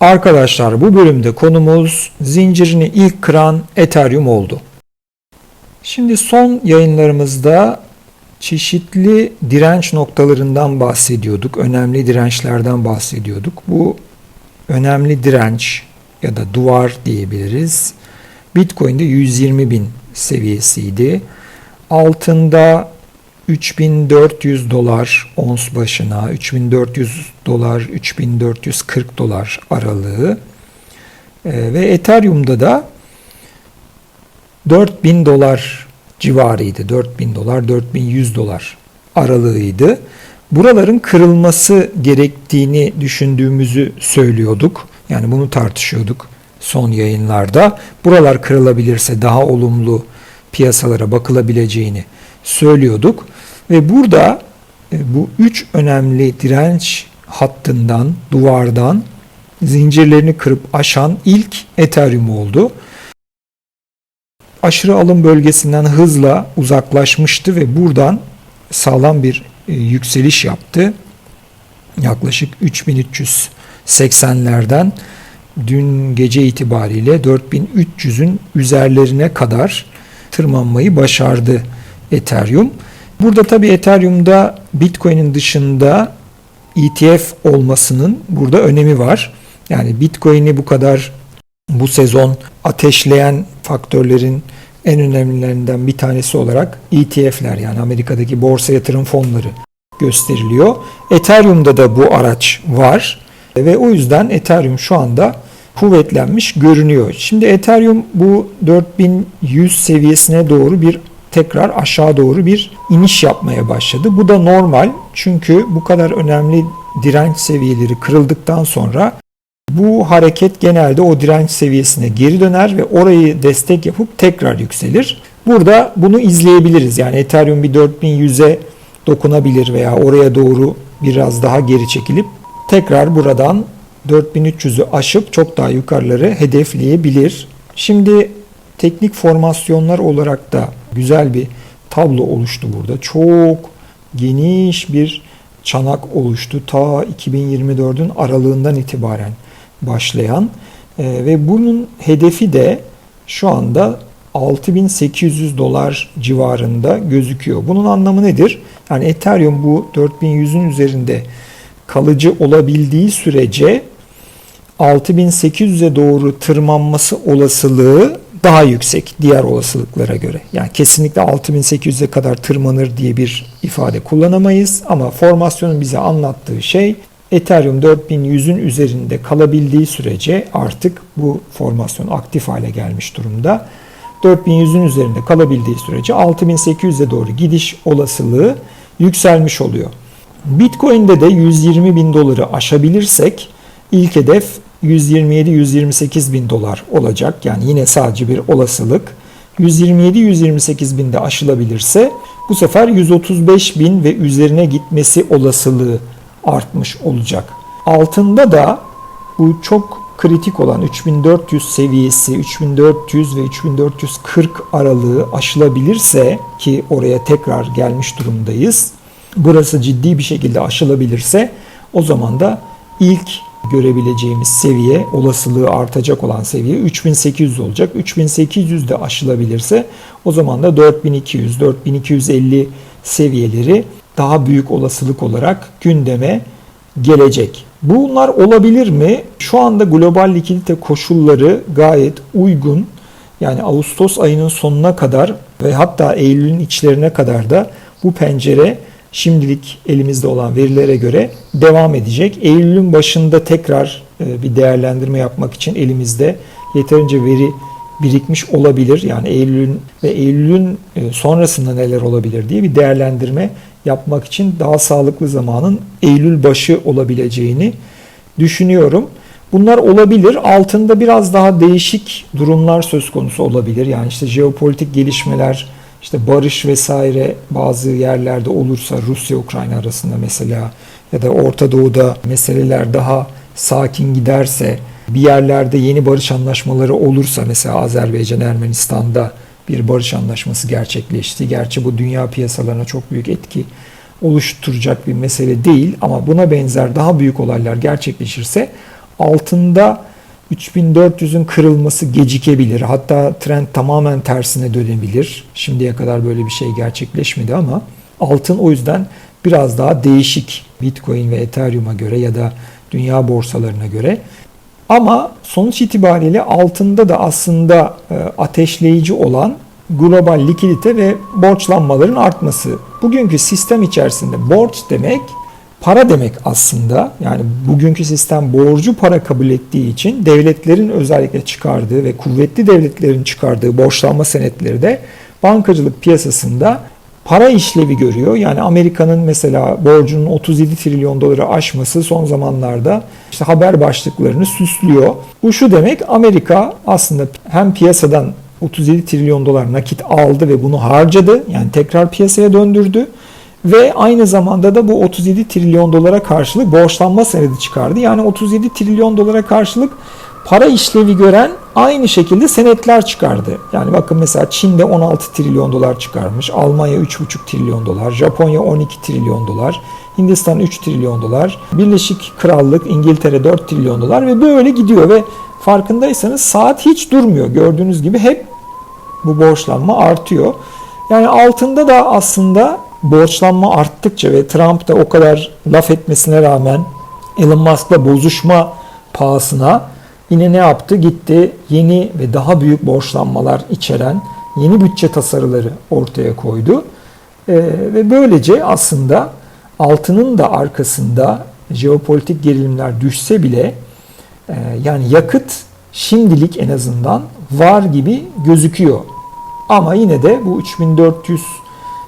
Arkadaşlar bu bölümde konumuz zincirini ilk kıran Ethereum oldu. Şimdi son yayınlarımızda çeşitli direnç noktalarından bahsediyorduk. Önemli dirençlerden bahsediyorduk. Bu önemli direnç ya da duvar diyebiliriz. Bitcoin'de 120 bin seviyesiydi. Altında 3400 dolar ons başına, 3400 dolar, 3440 dolar aralığı Ee, ve Ethereum'da da 4000 dolar civarıydı. 4000 dolar, 4100 dolar aralığıydı. Buraların kırılması gerektiğini düşündüğümüzü söylüyorduk. Yani bunu tartışıyorduk son yayınlarda. Buralar kırılabilirse daha olumlu piyasalara bakılabileceğini söylüyorduk. Ve burada e, bu üç önemli direnç hattından, duvardan zincirlerini kırıp aşan ilk Ethereum oldu. Aşırı alım bölgesinden hızla uzaklaşmıştı ve buradan sağlam bir e, yükseliş yaptı. Yaklaşık 3380'lerden dün gece itibariyle 4300'ün üzerlerine kadar tırmanmayı başardı Ethereum. Burada tabi Ethereum'da Bitcoin'in dışında ETF olmasının burada önemi var. Yani Bitcoin'i bu kadar bu sezon ateşleyen faktörlerin en önemlilerinden bir tanesi olarak ETF'ler yani Amerika'daki borsa yatırım fonları gösteriliyor. Ethereum'da da bu araç var ve o yüzden Ethereum şu anda kuvvetlenmiş görünüyor. Şimdi Ethereum bu 4100 seviyesine doğru bir tekrar aşağı doğru bir iniş yapmaya başladı. Bu da normal çünkü bu kadar önemli direnç seviyeleri kırıldıktan sonra bu hareket genelde o direnç seviyesine geri döner ve orayı destek yapıp tekrar yükselir. Burada bunu izleyebiliriz. Yani Ethereum bir 4100'e dokunabilir veya oraya doğru biraz daha geri çekilip tekrar buradan 4300'ü aşıp çok daha yukarıları hedefleyebilir. Şimdi teknik formasyonlar olarak da güzel bir tablo oluştu burada. Çok geniş bir çanak oluştu. Ta 2024'ün aralığından itibaren başlayan e, ve bunun hedefi de şu anda 6800 dolar civarında gözüküyor. Bunun anlamı nedir? Yani Ethereum bu 4100'ün üzerinde kalıcı olabildiği sürece 6800'e doğru tırmanması olasılığı daha yüksek diğer olasılıklara göre. Yani kesinlikle 6800'e kadar tırmanır diye bir ifade kullanamayız ama formasyonun bize anlattığı şey Ethereum 4100'ün üzerinde kalabildiği sürece artık bu formasyon aktif hale gelmiş durumda. 4100'ün üzerinde kalabildiği sürece 6800'e doğru gidiş olasılığı yükselmiş oluyor. Bitcoin'de de 120 bin doları aşabilirsek ilk hedef 127-128 bin dolar olacak. Yani yine sadece bir olasılık. 127-128 binde aşılabilirse bu sefer 135 bin ve üzerine gitmesi olasılığı artmış olacak. Altında da bu çok kritik olan 3400 seviyesi 3400 ve 3440 aralığı aşılabilirse ki oraya tekrar gelmiş durumdayız. Burası ciddi bir şekilde aşılabilirse o zaman da ilk görebileceğimiz seviye, olasılığı artacak olan seviye 3800 olacak. 3800 de aşılabilirse o zaman da 4200, 4250 seviyeleri daha büyük olasılık olarak gündeme gelecek. Bunlar olabilir mi? Şu anda global likidite koşulları gayet uygun. Yani Ağustos ayının sonuna kadar ve hatta Eylül'ün içlerine kadar da bu pencere şimdilik elimizde olan verilere göre devam edecek. Eylül'ün başında tekrar e, bir değerlendirme yapmak için elimizde yeterince veri birikmiş olabilir. Yani Eylül'ün ve Eylül'ün e, sonrasında neler olabilir diye bir değerlendirme yapmak için daha sağlıklı zamanın Eylül başı olabileceğini düşünüyorum. Bunlar olabilir. Altında biraz daha değişik durumlar söz konusu olabilir. Yani işte jeopolitik gelişmeler, işte barış vesaire bazı yerlerde olursa Rusya-Ukrayna arasında mesela ya da Orta Doğu'da meseleler daha sakin giderse bir yerlerde yeni barış anlaşmaları olursa mesela Azerbaycan Ermenistan'da bir barış anlaşması gerçekleşti. Gerçi bu dünya piyasalarına çok büyük etki oluşturacak bir mesele değil ama buna benzer daha büyük olaylar gerçekleşirse altında 3400'ün kırılması gecikebilir. Hatta trend tamamen tersine dönebilir. Şimdiye kadar böyle bir şey gerçekleşmedi ama altın o yüzden biraz daha değişik Bitcoin ve Ethereum'a göre ya da dünya borsalarına göre. Ama sonuç itibariyle altında da aslında e, ateşleyici olan global likidite ve borçlanmaların artması. Bugünkü sistem içerisinde borç demek para demek aslında. Yani bugünkü sistem borcu para kabul ettiği için devletlerin özellikle çıkardığı ve kuvvetli devletlerin çıkardığı borçlanma senetleri de bankacılık piyasasında para işlevi görüyor. Yani Amerika'nın mesela borcunun 37 trilyon doları aşması son zamanlarda işte haber başlıklarını süslüyor. Bu şu demek Amerika aslında hem piyasadan 37 trilyon dolar nakit aldı ve bunu harcadı. Yani tekrar piyasaya döndürdü. Ve aynı zamanda da bu 37 trilyon dolara karşılık borçlanma senedi çıkardı. Yani 37 trilyon dolara karşılık para işlevi gören aynı şekilde senetler çıkardı. Yani bakın mesela Çin'de 16 trilyon dolar çıkarmış, Almanya 3,5 trilyon dolar, Japonya 12 trilyon dolar, Hindistan 3 trilyon dolar, Birleşik Krallık, İngiltere 4 trilyon dolar ve böyle gidiyor ve farkındaysanız saat hiç durmuyor. Gördüğünüz gibi hep bu borçlanma artıyor. Yani altında da aslında borçlanma arttıkça ve Trump da o kadar laf etmesine rağmen Elon Musk'la bozuşma pahasına yine ne yaptı? Gitti yeni ve daha büyük borçlanmalar içeren yeni bütçe tasarıları ortaya koydu. Ee, ve böylece aslında altının da arkasında jeopolitik gerilimler düşse bile e, yani yakıt şimdilik en azından var gibi gözüküyor. Ama yine de bu 3400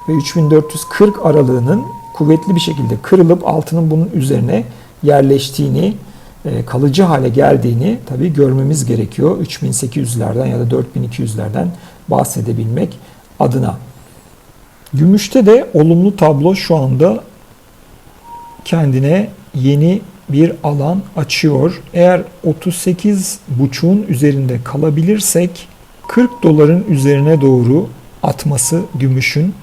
ve 3440 aralığının kuvvetli bir şekilde kırılıp altının bunun üzerine yerleştiğini, e, kalıcı hale geldiğini tabii görmemiz gerekiyor. 3800'lerden ya da 4200'lerden bahsedebilmek adına. Gümüşte de olumlu tablo şu anda kendine yeni bir alan açıyor. Eğer 38.5'un üzerinde kalabilirsek 40 doların üzerine doğru atması gümüşün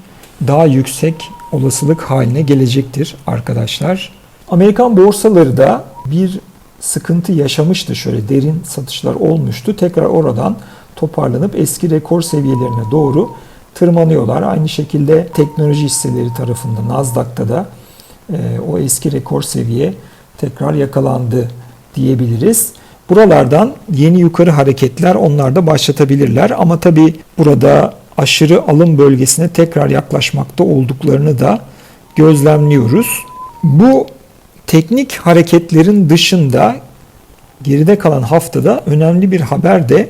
daha yüksek olasılık haline gelecektir arkadaşlar. Amerikan borsaları da bir sıkıntı yaşamıştı şöyle derin satışlar olmuştu. Tekrar oradan toparlanıp eski rekor seviyelerine doğru tırmanıyorlar. Aynı şekilde teknoloji hisseleri tarafında Nasdaq'ta da e, o eski rekor seviye tekrar yakalandı diyebiliriz. Buralardan yeni yukarı hareketler onlar da başlatabilirler ama tabi burada aşırı alım bölgesine tekrar yaklaşmakta olduklarını da gözlemliyoruz. Bu teknik hareketlerin dışında geride kalan haftada önemli bir haber de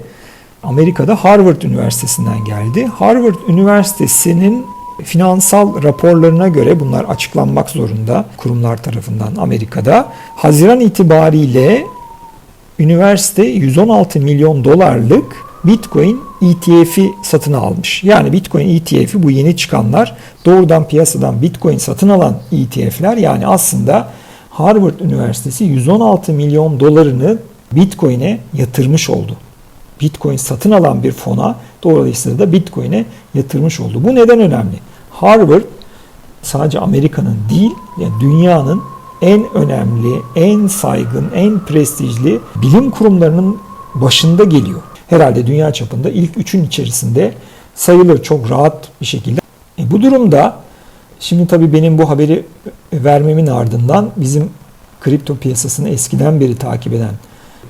Amerika'da Harvard Üniversitesi'nden geldi. Harvard Üniversitesi'nin finansal raporlarına göre bunlar açıklanmak zorunda kurumlar tarafından Amerika'da. Haziran itibariyle üniversite 116 milyon dolarlık Bitcoin ETF'i satın almış. Yani Bitcoin ETF'i bu yeni çıkanlar doğrudan piyasadan Bitcoin satın alan ETF'ler yani aslında Harvard Üniversitesi 116 milyon dolarını Bitcoin'e yatırmış oldu. Bitcoin satın alan bir fona dolayısıyla da Bitcoin'e yatırmış oldu. Bu neden önemli? Harvard sadece Amerika'nın değil, yani dünyanın en önemli, en saygın, en prestijli bilim kurumlarının başında geliyor. Herhalde dünya çapında ilk üçün içerisinde sayılır çok rahat bir şekilde. E bu durumda şimdi tabii benim bu haberi vermemin ardından bizim kripto piyasasını eskiden beri takip eden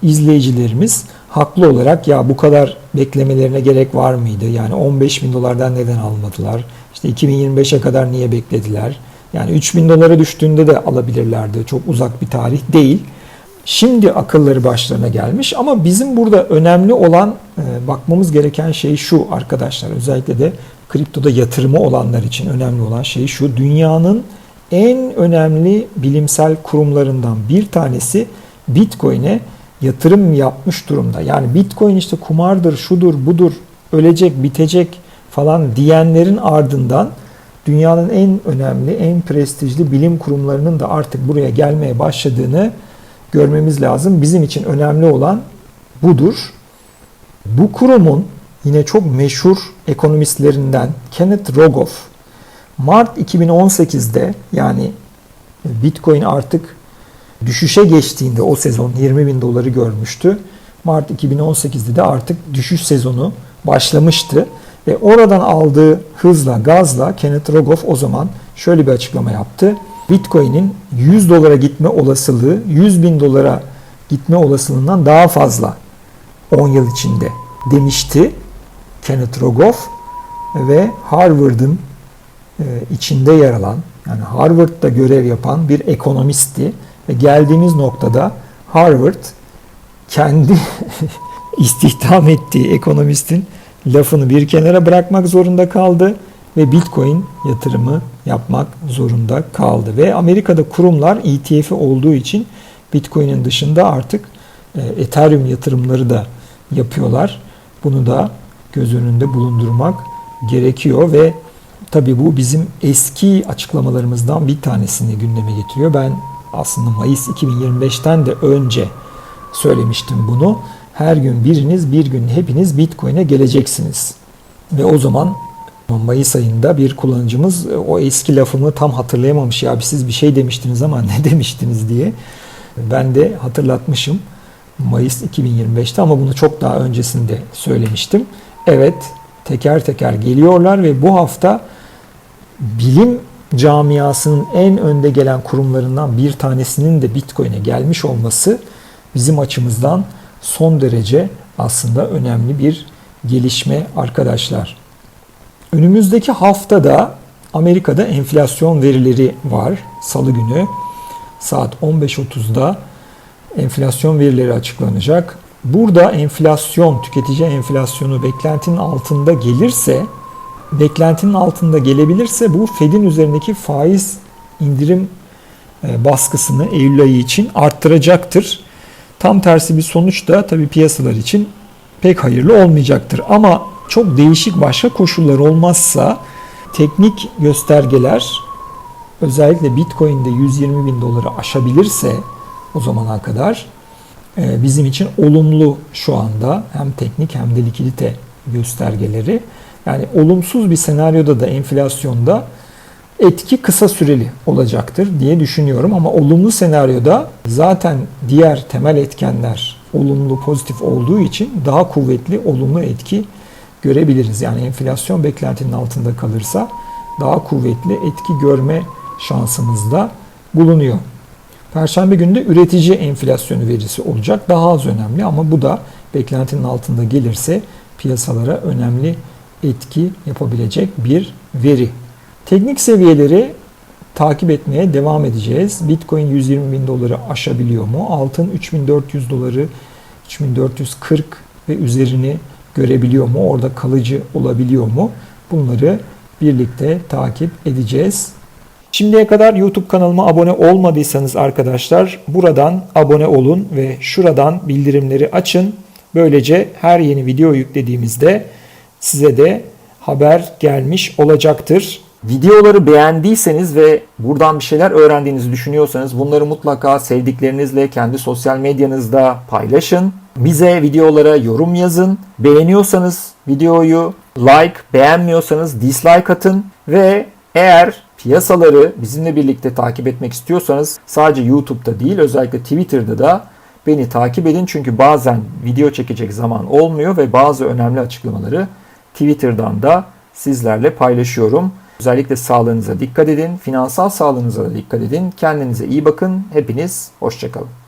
izleyicilerimiz haklı olarak ya bu kadar beklemelerine gerek var mıydı? Yani 15 bin dolardan neden almadılar? İşte 2025'e kadar niye beklediler? Yani 3 bin dolara düştüğünde de alabilirlerdi. Çok uzak bir tarih değil. Şimdi akılları başlarına gelmiş ama bizim burada önemli olan e, bakmamız gereken şey şu arkadaşlar. Özellikle de kriptoda yatırımı olanlar için önemli olan şey şu. Dünyanın en önemli bilimsel kurumlarından bir tanesi Bitcoin'e yatırım yapmış durumda. Yani Bitcoin işte kumardır, şudur, budur, ölecek, bitecek falan diyenlerin ardından dünyanın en önemli, en prestijli bilim kurumlarının da artık buraya gelmeye başladığını görmemiz lazım. Bizim için önemli olan budur. Bu kurumun yine çok meşhur ekonomistlerinden Kenneth Rogoff Mart 2018'de yani Bitcoin artık düşüşe geçtiğinde o sezon 20 bin doları görmüştü. Mart 2018'de de artık düşüş sezonu başlamıştı. Ve oradan aldığı hızla, gazla Kenneth Rogoff o zaman şöyle bir açıklama yaptı. Bitcoin'in 100 dolara gitme olasılığı 100 bin dolara gitme olasılığından daha fazla 10 yıl içinde demişti Kenneth Rogoff ve Harvard'ın e, içinde yer alan yani Harvard'da görev yapan bir ekonomistti ve geldiğimiz noktada Harvard kendi istihdam ettiği ekonomistin lafını bir kenara bırakmak zorunda kaldı ve Bitcoin yatırımı yapmak zorunda kaldı. Ve Amerika'da kurumlar ETF'i olduğu için Bitcoin'in dışında artık e, Ethereum yatırımları da yapıyorlar. Bunu da göz önünde bulundurmak gerekiyor ve tabii bu bizim eski açıklamalarımızdan bir tanesini gündeme getiriyor. Ben aslında Mayıs 2025'ten de önce söylemiştim bunu. Her gün biriniz, bir gün hepiniz Bitcoin'e geleceksiniz. Ve o zaman Mayıs ayında bir kullanıcımız o eski lafımı tam hatırlayamamış ya siz bir şey demiştiniz ama ne demiştiniz diye. Ben de hatırlatmışım Mayıs 2025'te ama bunu çok daha öncesinde söylemiştim. Evet teker teker geliyorlar ve bu hafta bilim camiasının en önde gelen kurumlarından bir tanesinin de Bitcoin'e gelmiş olması bizim açımızdan son derece aslında önemli bir gelişme arkadaşlar. Önümüzdeki haftada Amerika'da enflasyon verileri var. Salı günü saat 15.30'da enflasyon verileri açıklanacak. Burada enflasyon, tüketici enflasyonu beklentinin altında gelirse, beklentinin altında gelebilirse bu Fed'in üzerindeki faiz indirim e, baskısını Eylül ayı için arttıracaktır. Tam tersi bir sonuç da tabii piyasalar için pek hayırlı olmayacaktır. Ama çok değişik başka koşullar olmazsa teknik göstergeler özellikle Bitcoin'de 120 bin doları aşabilirse o zamana kadar e, bizim için olumlu şu anda hem teknik hem de likidite göstergeleri. Yani olumsuz bir senaryoda da enflasyonda etki kısa süreli olacaktır diye düşünüyorum ama olumlu senaryoda zaten diğer temel etkenler olumlu pozitif olduğu için daha kuvvetli olumlu etki görebiliriz. Yani enflasyon beklentinin altında kalırsa daha kuvvetli etki görme şansımız da bulunuyor. Perşembe günü de üretici enflasyonu verisi olacak. Daha az önemli ama bu da beklentinin altında gelirse piyasalara önemli etki yapabilecek bir veri. Teknik seviyeleri takip etmeye devam edeceğiz. Bitcoin 120 bin doları aşabiliyor mu? Altın 3400 doları 3440 ve üzerini görebiliyor mu? Orada kalıcı olabiliyor mu? Bunları birlikte takip edeceğiz. Şimdiye kadar YouTube kanalıma abone olmadıysanız arkadaşlar buradan abone olun ve şuradan bildirimleri açın. Böylece her yeni video yüklediğimizde size de haber gelmiş olacaktır. Videoları beğendiyseniz ve buradan bir şeyler öğrendiğinizi düşünüyorsanız bunları mutlaka sevdiklerinizle kendi sosyal medyanızda paylaşın. Bize videolara yorum yazın. Beğeniyorsanız videoyu like, beğenmiyorsanız dislike atın ve eğer piyasaları bizimle birlikte takip etmek istiyorsanız sadece YouTube'da değil özellikle Twitter'da da beni takip edin. Çünkü bazen video çekecek zaman olmuyor ve bazı önemli açıklamaları Twitter'dan da sizlerle paylaşıyorum. Özellikle sağlığınıza dikkat edin, finansal sağlığınıza da dikkat edin. Kendinize iyi bakın. Hepiniz hoşçakalın.